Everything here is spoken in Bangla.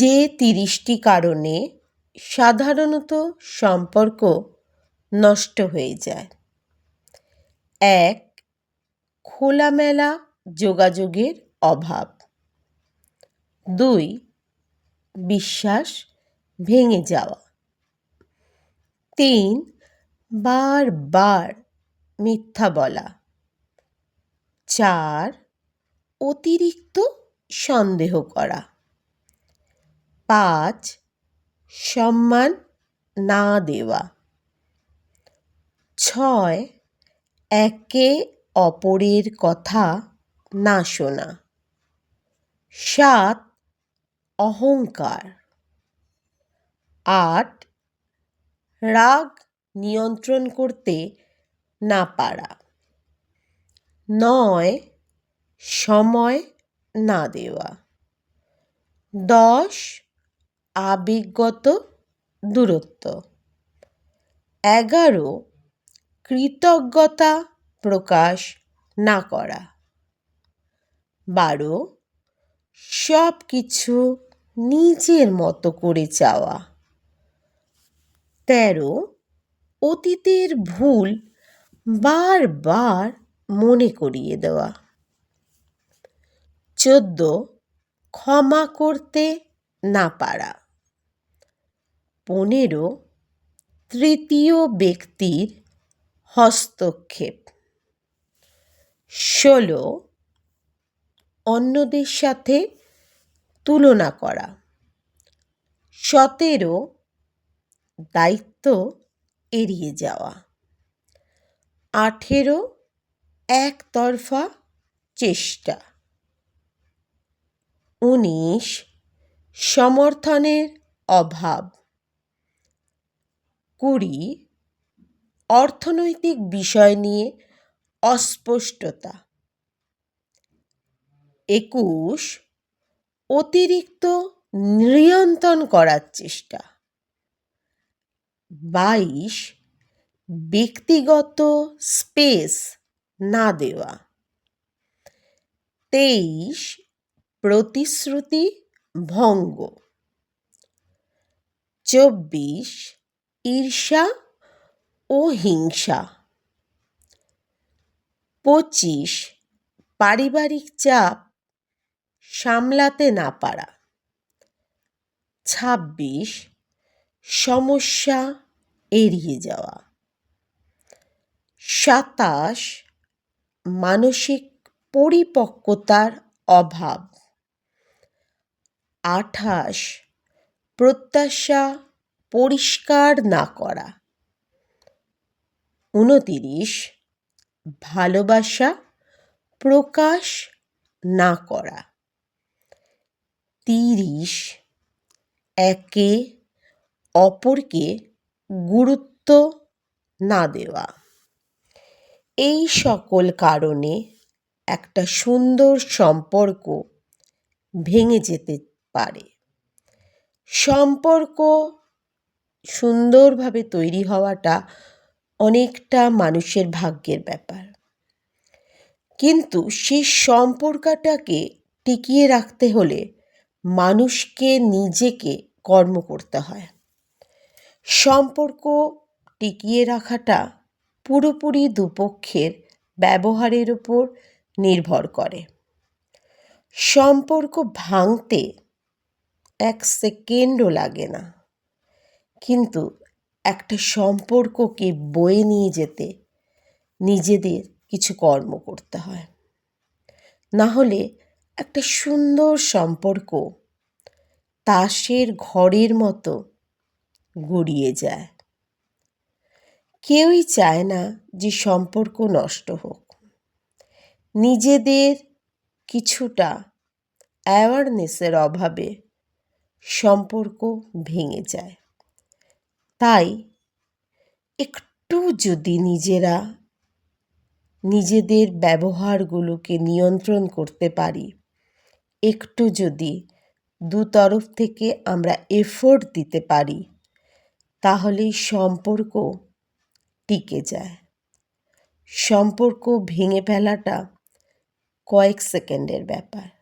যে তিরিশটি কারণে সাধারণত সম্পর্ক নষ্ট হয়ে যায়। এক, খোলামেলা যোগাযোগের অভাব। দুই, বিশ্বাস ভেঙে যাওয়া। তিন, বারবার মিথ্যা বলা। চার, অতিরিক্ত সন্দেহ করা। পাঁচ সম্মান না দেওয়া। ছয় একে অপরের কথা না শোনা। সাত অহংকার। আট রাগ নিয়ন্ত্রণ করতে না পারা। নয় সময় না দেওয়া। দশ আবেগগত দূরত্ব। এগারো, কৃতজ্ঞতা প্রকাশ না করা। বারো সব কিছু নিজের মতো করে চাওয়া। তেরো, অতীতের ভুল বারবার মনে করিয়ে দেওয়া। চোদ্দ, ক্ষমা করতে না পারা। পনেরো তৃতীয় ব্যক্তির হস্তক্ষেপ। ষোলো অন্যদের সাথে তুলনা করা। সতেরো দায়িত্ব এড়িয়ে যাওয়া। আঠেরো একতরফা চেষ্টা। উনিশ সমর্থনের অভাব। কুড়ি অর্থনৈতিক বিষয় নিয়ে অস্পষ্টতা। একুশ অতিরিক্ত নিয়ন্ত্রণ করার চেষ্টা। বাইশ ব্যক্তিগত স্পেস না দেওয়া। তেইশ প্রতিশ্রুতি ভঙ্গ। চব্বিশ ঈর্ষা ও হিংসা। পঁচিশ, পারিবারিক চাপ সামলাতে না পারা। ছাব্বিশ, সমস্যা এড়িয়ে যাওয়া। সাতাশ, মানসিক পরিপক্কতার অভাব। আঠাশ, প্রত্যাশা পরিষ্কার না করা। উনতিরিশ ভালোবাসা প্রকাশ না করা। তিরিশ, একে অপরকে গুরুত্ব না দেওয়া। এই সকল কারণে একটা সুন্দর সম্পর্ক ভেঙে যেতে পারে। সম্পর্ক সুন্দরভাবে তৈরি হওয়াটা অনেকটা মানুষের ভাগ্যের ব্যাপার। কিন্তু সেই সম্পর্কটাকে টিকিয়ে রাখতে হলে মানুষকে নিজেকে কর্ম করতে হয়। সম্পর্ক টিকিয়ে রাখাটা পুরোপুরি দুপক্ষের ব্যবহারের উপর নির্ভর করে। সম্পর্ক ভাঙতে এক সেকেন্ডও লাগে না। কিন্তু একটা সম্পর্ককে বয়ে নিয়ে যেতে নিজেদের কিছু কর্ম করতে হয়। না হলে একটা সুন্দর সম্পর্ক তাসের ঘরের মতো গড়িয়ে যায়। কেউই চায় না যে সম্পর্ক নষ্ট হোক। নিজেদের কিছুটা অ্যাওয়ারনেসের অভাবে সম্পর্ক ভেঙে যায়। তাই একটু যদি নিজেরা নিজেদের ব্যবহারগুলোকে নিয়ন্ত্রণ করতে পারি, একটু যদি দু তরফ থেকে আমরা এফোর্ট দিতে পারি, তাহলেই সম্পর্ক টিকে যায়। সম্পর্ক ভেঙে ফেলাটা কয়েক সেকেন্ডের ব্যাপার।